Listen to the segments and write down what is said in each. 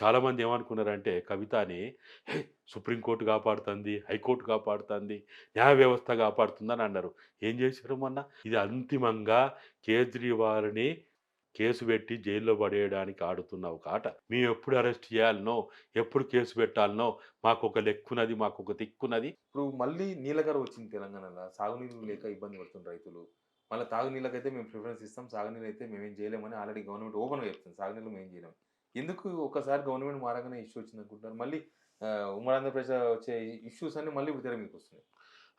చాలామంది ఏమనుకున్నారంటే కవితని సుప్రీంకోర్టు కాపాడుతుంది హైకోర్టు కాపాడుతుంది న్యాయ వ్యవస్థ కాపాడుతుందని అన్నారు. ఏం చేశారు మొన్న? ఇది అంతిమంగా కేజ్రీవాల్ని కేసు పెట్టి జైల్లో పడేయడానికి ఆడుతున్న ఒక ఆట. మేము ఎప్పుడు అరెస్ట్ చేయాలనో ఎప్పుడు కేసు పెట్టాలనో మాకు ఒక లెక్కున్నది మాకు ఒక తిక్కున్నది ఇప్పుడు మళ్ళీ నీలగర వచ్చింది తెలంగాణలో. సాగునీరు లేక ఇబ్బంది పడుతున్నారు రైతులు. మళ్ళీ తాగునీళ్ళకైతే మేము ప్రిఫరెన్స్ ఇస్తాం సాగునీళ్ళు అయితే మేమేం చేయలేమని ఆల్రెడీ గవర్నమెంట్ ఓపెన్గా చెప్తుంది. సాగునీళ్ళు మేము చేయలేము ఎందుకు ఒకసారి గవర్నమెంట్ మారగానే ఇష్యూ వచ్చింది అనుకుంటున్నారు? మళ్ళీ ఉమ్మడి ఆంధ్రప్రదేశ్ వచ్చే ఇష్యూస్ అన్ని మళ్ళీ తెర మీకు వస్తున్నాయి.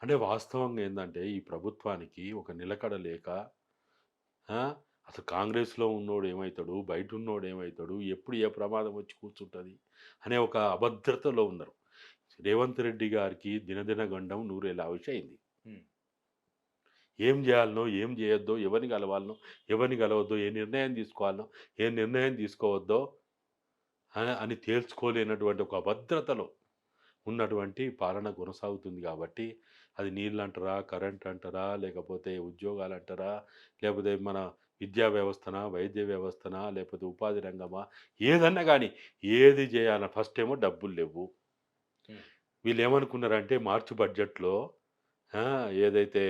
అంటే వాస్తవంగా ఏంటంటే ఈ ప్రభుత్వానికి ఒక నిలకడ లేక అసలు కాంగ్రెస్లో ఉన్నోడు ఏమవుతాడు బయట ఉన్నోడు ఏమవుతాడు ఎప్పుడు ఏ ప్రమాదం వచ్చి కూర్చుంటుంది? అనే ఒక అభద్రతలో ఉన్నారు. రేవంత్ రెడ్డి గారికి దినదిన గండం నూరేళ్ళ ఆవిష అయింది. ఏం చేయాలనో ఏం చేయొద్దో ఎవరిని కలవాలనో ఎవరిని కలవద్దో ఏ నిర్ణయం తీసుకోవాలనో ఏ నిర్ణయం తీసుకోవద్దో అని తేల్చుకోలేనటువంటి ఒక అభద్రతలో ఉన్నటువంటి పాలన కొనసాగుతుంది కాబట్టి అది నీళ్ళు అంటారా కరెంట్ అంటారా లేకపోతే ఉద్యోగాలు అంటారా లేకపోతే మన విద్యా వ్యవస్థనా వైద్య వ్యవస్థనా లేకపోతే ఉపాధి రంగమా ఏదన్నా కానీ ఏది చేయాలన్నా ఫస్ట్ ఏమో డబ్బులు లేవు. వీళ్ళు ఏమనుకున్నారంటే మార్చి బడ్జెట్లో ఏదైతే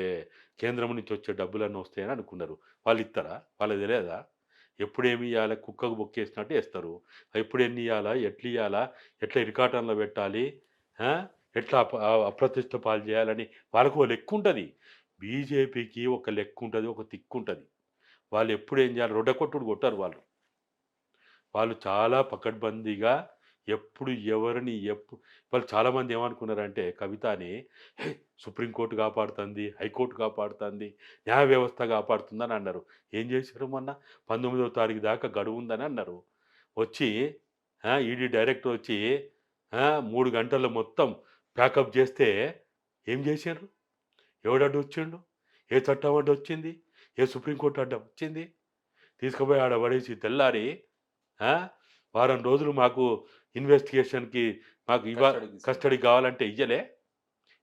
కేంద్రం నుంచి వచ్చే డబ్బులన్నీ వస్తాయని అనుకున్నారు. వాళ్ళు ఇస్తారా వాళ్ళకి తెలియదా ఎప్పుడు ఏమి ఇవ్వాలా కుక్కకు బొక్కేసినట్టు వేస్తారు ఎప్పుడు ఎన్ని ఇవ్వాలా ఎట్లు ఇవ్వాలా ఎట్లా ఇరికాటంలో పెట్టాలి? ఎట్లా అప- అప్రతిష్ట పాలు చేయాలని వాళ్ళకు ఒక లెక్క ఉంటుంది బీజేపీకి ఒక లెక్క ఉంటుంది ఒక తిక్కు ఉంటుంది వాళ్ళు ఎప్పుడు ఏం చేయాలి? రొడ్డకొట్టుడు కొట్టారు వాళ్ళు. వాళ్ళు చాలా పకడ్బందీగా ఎప్పుడు ఎవరిని ఎప్పుడు వాళ్ళు చాలామంది ఏమనుకున్నారంటే కవితని సుప్రీంకోర్టు కాపాడుతుంది హైకోర్టు కాపాడుతుంది న్యాయ వ్యవస్థ కాపాడుతుందని అన్నారు. ఏం చేశారు మొన్న? పంతొమ్మిదవ తారీఖు దాకా గడువు ఉందని అన్నారు. వచ్చి ఈడీ డైరెక్టర్ వచ్చి మూడు గంటల్లో మొత్తం ప్యాకప్ చేస్తే ఏం చేశారు? ఎవడడ్డు వచ్చిండు? ఏ చట్టం అడ్డు వచ్చింది? ఏ సుప్రీంకోర్టు అడ్డ వచ్చింది? తీసుకుపోయి ఆడ పడేసి తెల్లారి వారం రోజులు మాకు ఇన్వెస్టిగేషన్కి మాకు ఇవా కస్టడీ కావాలంటే ఇయ్యలే.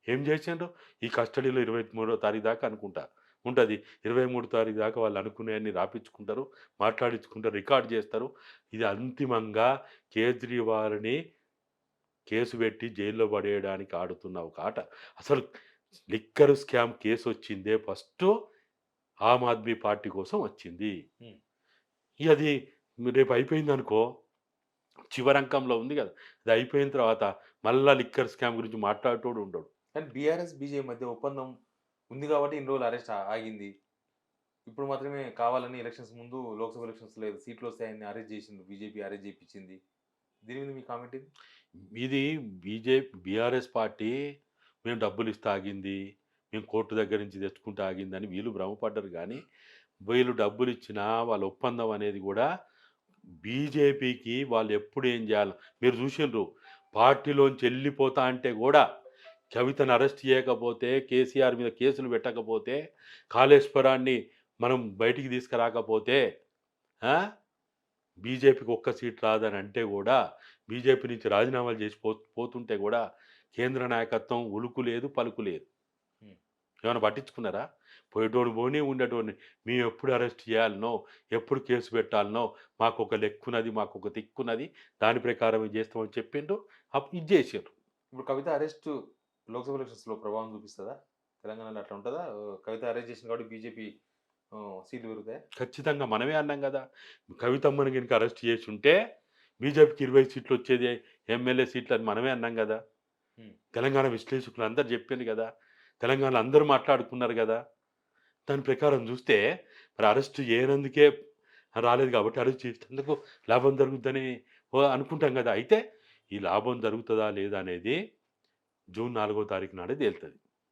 ఏం చేసిండ్రు? ఈ కస్టడీలో ఇరవై మూడో తారీఖు దాకా అనుకుంటా. ఉంటుంది. ఇరవై మూడు తారీఖు దాకా వాళ్ళు అనుకునేవన్నీ రాపించుకుంటారు మాట్లాడించుకుంటారు రికార్డ్ చేస్తారు. ఇది అంతిమంగా కేజ్రీవాల్ని కేసు పెట్టి జైల్లో పడేయడానికి ఆడుతున్న ఒక ఆట. అసలు లిక్కర్ స్కామ్ కేసు వచ్చిందే ఫస్ట్ ఆమ్ ఆద్మీ పార్టీ కోసం వచ్చింది. అది రేపు అయిపోయింది అనుకో చివరంకంలో ఉంది కదా. అది అయిపోయిన తర్వాత మళ్ళా లిక్కర్ స్కామ్ గురించి మాట్లాడేటోడు ఉండడు. కానీ బీఆర్ఎస్ బీజేపీ మధ్య ఒప్పందం ఉంది కాబట్టి ఇన్ని రోజులు అరెస్ట్ ఆగింది. ఇప్పుడు మాత్రమే కావాలని ఎలక్షన్స్ ముందు లోక్సభ ఎలక్షన్స్ లేదు సీట్లు వస్తాయని అరెస్ట్ చేసింది బీజేపీ అరెస్ట్ చేయించింది. దీని మీద మీ కామెంట్ ఇది ఇది బీజేపీ బీఆర్ఎస్ పార్టీ మేము డబ్బులు ఇస్తే ఆగింది మేము కోర్టు దగ్గర నుంచి తెచ్చుకుంటే ఆగిందని వీళ్ళు భ్రమపడ్డారు. కానీ వీళ్ళు డబ్బులు ఇచ్చినా వాళ్ళ ఒప్పందం అనేది కూడా బీజేపీకి వాళ్ళు ఎప్పుడు ఏం చేయాలి? మీరు చూసిండ్రు పార్టీలోంచి వెళ్ళిపోతా అంటే కూడా కవితను అరెస్ట్ చేయకపోతే కేసీఆర్ మీద కేసులు పెట్టకపోతే కాళేశ్వరాన్ని మనం బయటికి తీసుకురాకపోతే బీజేపీకి ఒక్క సీట్ రాదని అంటే కూడా బీజేపీ నుంచి రాజీనామాలు చేసి పో పోతుంటే కూడా కేంద్ర నాయకత్వం ఉలుకు లేదు పలుకు లేదు. ఏమైనా పట్టించుకున్నారా? పోయేటోడు పోనీ ఉండేటోడిని. మేము ఎప్పుడు అరెస్ట్ చేయాలనో ఎప్పుడు కేసు పెట్టాలనో మాకు ఒక లెక్కున్నది మాకు ఒక తిక్కున్నది దాని ప్రకారం చేస్తామని చెప్పిండ్రు. అప్పుడు ఇది చేసారు ఇప్పుడు కవిత అరెస్ట్ లోక్సభ ఎలక్షన్స్లో ప్రభావం చూపిస్తుందా? తెలంగాణలో అట్లా ఉంటుందా? కవిత అరెస్ట్ చేసిన కాబట్టి బీజేపీ సీట్లు పెరుగుతాయి? ఖచ్చితంగా మనమే అన్నాం కదా. కవితమ్మని కనుక అరెస్ట్ చేసి ఉంటే బీజేపీకి ఇరవై సీట్లు వచ్చేది ఎమ్మెల్యే సీట్లు అని మనమే అన్నాం కదా. తెలంగాణ విశ్లేషకులు అందరు చెప్పింది కదా. తెలంగాణలో అందరూ మాట్లాడుకున్నారు కదా. దాని ప్రకారం చూస్తే మరి అరెస్ట్ చేయనందుకే రాలేదు కాబట్టి అరెస్ట్ చేసేందుకు లాభం జరుగుతుందని ఓ అనుకుంటాం కదా. అయితే ఈ లాభం జరుగుతుందా లేదా అనేది జూన్ నాలుగో తారీఖు నాడే తేలుతుంది.